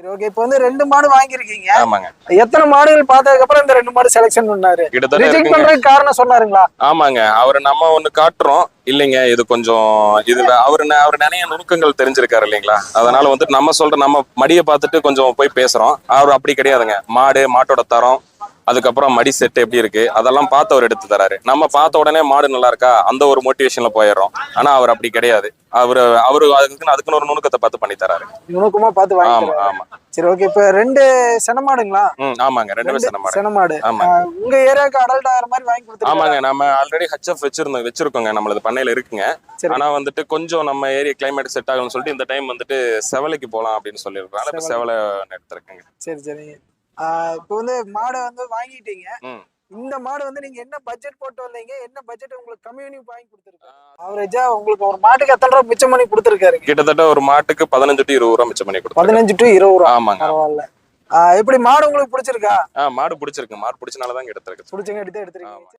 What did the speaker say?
சரி ஓகே இப்போ வந்து ரெண்டு மாடு வாங்கியிருக்கீங்க. ஆமாங்க. எத்தனை மாடுகள் பார்த்ததுக்கு அப்புறம் இந்த ரெண்டு மாடு செலெக்ஷன் பண்ணாரு? ரிஜெக்ட் பண்றதுக்கு காரணம் சொன்னாருங்களா? ஆமாங்க. அவர் நம்ம ஒண்ணு காட்டுறோம். இல்லைங்க இது கொஞ்சம் இது அவரு அவர் நிறைய நுணுக்கங்கள் தெரிஞ்சிருக்காரு இல்லைங்களா? அதனால வந்து நம்ம சொல்ற நம்ம மடியை பார்த்துட்டு கொஞ்சம் போய் பேசுறோம். அவர் அப்படி கிடையாதுங்க. மாடு மாட்டோட தரம் அதுக்கப்புறம் மடி செட் எப்படி இருக்கு? அதெல்லாம் பார்த்து அவர் எடுத்து தராரு. நம்ம பார்த்த உடனே மாடு நல்லா இருக்கா? அந்த ஒரு மோட்டிவேஷன்ல போயிடுறோம். ஆனா அவர் அப்படி கிடையாது. அவரு அவரு அதுக்குன்னு அதுக்குன்னு ஒரு நுணுக்கத்தை பார்த்து பண்ணி தராரு. நுணுக்கமா பார்த்து ஆமா ஆமா. சரி ஓகே இப்போ ரெண்டு செனமாடுங்களா ம் ஆமாங்க. ரெண்டுமே செனமாடு ஆமாங்க. ஆஹ் உங்க ஏரியாவுக்கு அடல்ட் ஆகிற மாதிரி வாங்கி கொடுத்துருக்காங்க ஆமாங்க. நம்ம ஆல்ரெடி ஹச்எஃப் வச்சிருந்தோம் வச்சிருக்கோங்க. நம்மளது பண்ணையில இருக்குங்க. ஆனா வந்துட்டு கொஞ்சம் நம்ம ஏரியா கிளைமேட் செட் ஆகும்னு சொல்லிட்டு இந்த டைம் வந்துட்டு செவலைக்கு போலாம் அப்படின்னு சொல்லியிருக்கோம். இப்ப செவலை. எடுத்திருக்குங்க சரி சரி இப்போ வந்து மாடை வந்து வாங்கிட்டீங்க. இந்த மாடு வந்து நீங்க என்ன பட்ஜெட் போட்டு வந்தீங்க? என்ன பட்ஜெட் உங்களுக்கு கம்யூனி வாங்கி கொடுத்துருக்காங்க ஆவரேஜா உங்களுக்கு ஒரு மாட்டுக்கு எத்தனை ரூபா மிச்சம் பண்ணி கொடுத்துருக்காருங்க? கிட்டத்தட்ட ஒரு மாட்டுக்கு பதினஞ்சு டு இருபது ரூபா மிச்சம் பண்ணி கொடுத்தோம் பதினஞ்சு டு இருபது ரூபா. ஆமாங்க. பரவாயில்ல. எப்படி மாடு உங்களுக்கு பிடிச்சிருக்கா? மாடு பிடிச்சிருக்கு. மாடு பிடிச்சனால தான் எடுத்திருக்கு பிடிச்சங்க எடுத்து எடுத்துருக்கீங்க.